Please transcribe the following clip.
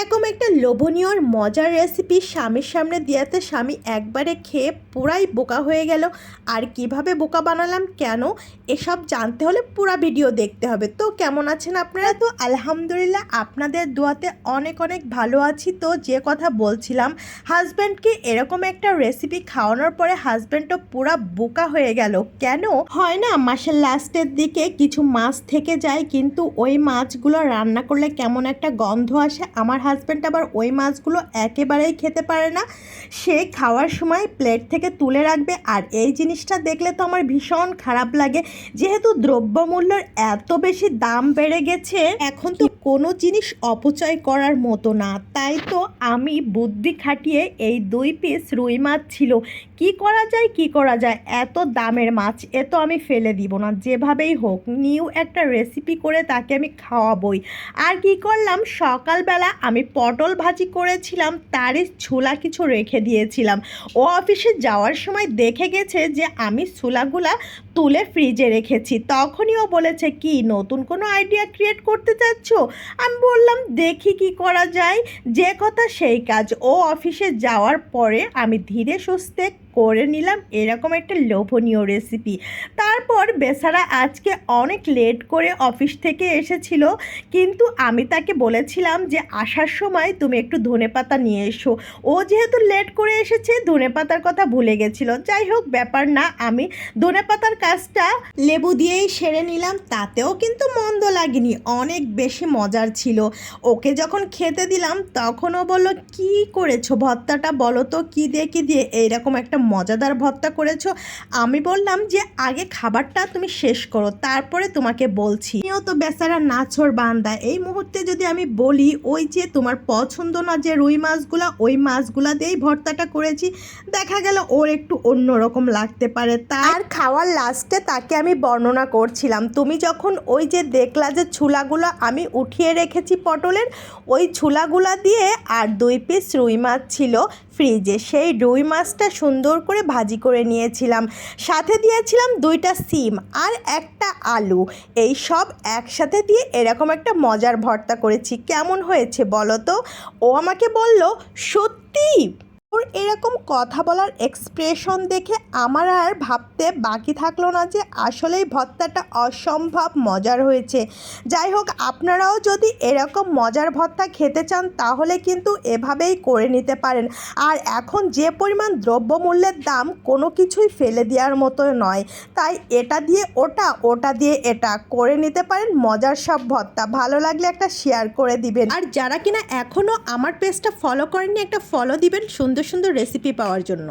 এরকম একটা লোভনীয়, মজার রেসিপি স্বামীর সামনে দিয়াতে স্বামী একবারে খেয়ে পুরাই বোকা হয়ে গেল। আর কীভাবে বোকা বানালাম, কেন? এসব জানতে হলে পুরা ভিডিও দেখতে হবে। তো কেমন আছেন আপনারা? তো আলহামদুলিল্লাহ আপনাদের দোয়াতে অনেক অনেক ভালো আছি। তো যে কথা বলছিলাম হাজব্যান্ডকে এরকম একটা রেসিপি খাওয়ানোর পরে হাজব্যান্ডও পুরা বোকা হয়ে গেল। কেন? হয় না, মাসের লাস্টের দিকে কিছু মাছ থেকে যায়, কিন্তু ওই মাছগুলো রান্না করলে কেমন একটা গন্ধ আসে, আমার হাজব্যান্ড আবার ওই মাছগুলো একেবারেই খেতে পারে না। সে খাওয়ার সময় প্লেট থেকে তুলে রাখবে আর এই জিনিসটা দেখলে তো আমার ভীষণ খারাপ লাগে। যেহেতু দ্রব্যমূল্যের এত বেশি দাম বেড়ে গেছে, এখন তো কোনো জিনিস অপচয় করার মতো না। তাই তো আমি বুদ্ধি খাটিয়ে এই দুই পিস রুই মাছ ছিল। কি করা যায়, কি করা যায়? এত দামের মাছ, এ তো আমি ফেলে দিব না। যেভাবেই হোক নিউ একটা রেসিপি করে তাকে আমি খাওয়াবই। আর কি করলাম? সকালবেলা আমি পটল ভাজি করেছিলাম, তারই ছোলা কিছু রেখে দিয়েছিলাম। ও অফিসে যাওয়ার সময় দেখে গেছে যে আমি ছোলাগুলা তুলে ফ্রিজে রেখেছি। তখনই ও বলেছে, কি, নতুন কোনো আইডিয়া ক্রিয়েট করতে চাচ্ছ? আমি বললাম, দেখি কি করা যায়, যে কথা সেই কাজ। ও অফিসে যাওয়ার পরে আমি ধীরে সুস্থে করে নিলাম। এরকম একটা লোভনীয় রেসিপি তারপর বেচারা আজকে অনেক লেট করে অফিস থেকে এসেছিল। কিন্তু আমি তাকে বলেছিলাম যে, আসার সময় তুমি একটু ধনেপাতা নিয়ে এসো। ও যেহেতু লেট করে এসেছে, ধনেপাতার কথা ভুলে গেছিল। যাই হোক, ব্যাপার না, আমি ধনেপাতার কাজটা লেবু দিয়েই সেরে নিলাম। তাতেও কিন্তু মন্দ লাগেনি, অনেক বেশি মজার ছিল। ওকে যখন খেতে দিলাম, তখন ও বলল, কী করেছ ভর্তাটা? বলো তো, কী দিয়ে কী দিয়ে? এইরকম একটা মজাদার ভর্তা করেছ, আমি বললাম যে আগে খাবারটা তুমি শেষ করো, তারপরে তোমাকে বলছি। তুমিও তো বেচারা নাছর বান্দা, এই মুহূর্তে যদি আমি বলি ওই যে তোমার পছন্দ না যে রুই মাছগুলা, ওই মাছগুলা দিয়েই ভর্তাটা করেছি, দেখা গেল ওর একটু অন্যরকম লাগতে পারে তার খাওয়ার লাস্টে তাকে আমি বর্ণনা করছিলাম। তুমি যখন ওই যে দেখলা যে ছুলাগুলো আমি উঠিয়ে রেখেছি পটলের, ওই ছুলাগুলা দিয়ে আর দুই পিস রুই মাছ ছিল ফ্রিজে সেই রুই মাছটা সুন্দর করে ভাজি করে নিয়েছিলাম। সাথে দিয়েছিলাম দুইটা সিম আর একটা আলু। এই সব একসাথে দিয়ে এরকম একটা মজার ভর্তা করেছি। কেমন হয়েছে বলো তো? ও আমাকে বলল, সত্যি? ওর এরকম কথা বলার এক্সপ্রেশন দেখে আমার আর ভাবতে বাকি থাকল না যে আসলেই ভত্তাটা অসম্ভব মজার হয়েছে। যাই হোক, আপনারাও যদি এরকম মজার ভত্তা খেতে চান, তাহলে কিন্তু এভাবেই করে নিতে পারেন। আর এখন যে পরিমাণ দ্রব্যমূল্যের দাম কোনো কিছুই ফেলে দেওয়ার মতো নয়। তাই এটা দিয়ে ওটা ওটা দিয়ে এটা করে নিতে পারেন মজার সব ভত্তা। ভালো লাগলে একটা শেয়ার করে দিবেন। আর যারা কিনা এখনও আমার পেজটা ফলো করেননি, একটা ফলো দিবেন। সুন্দর সুন্দর রেসিপি পাওয়ার জন্য।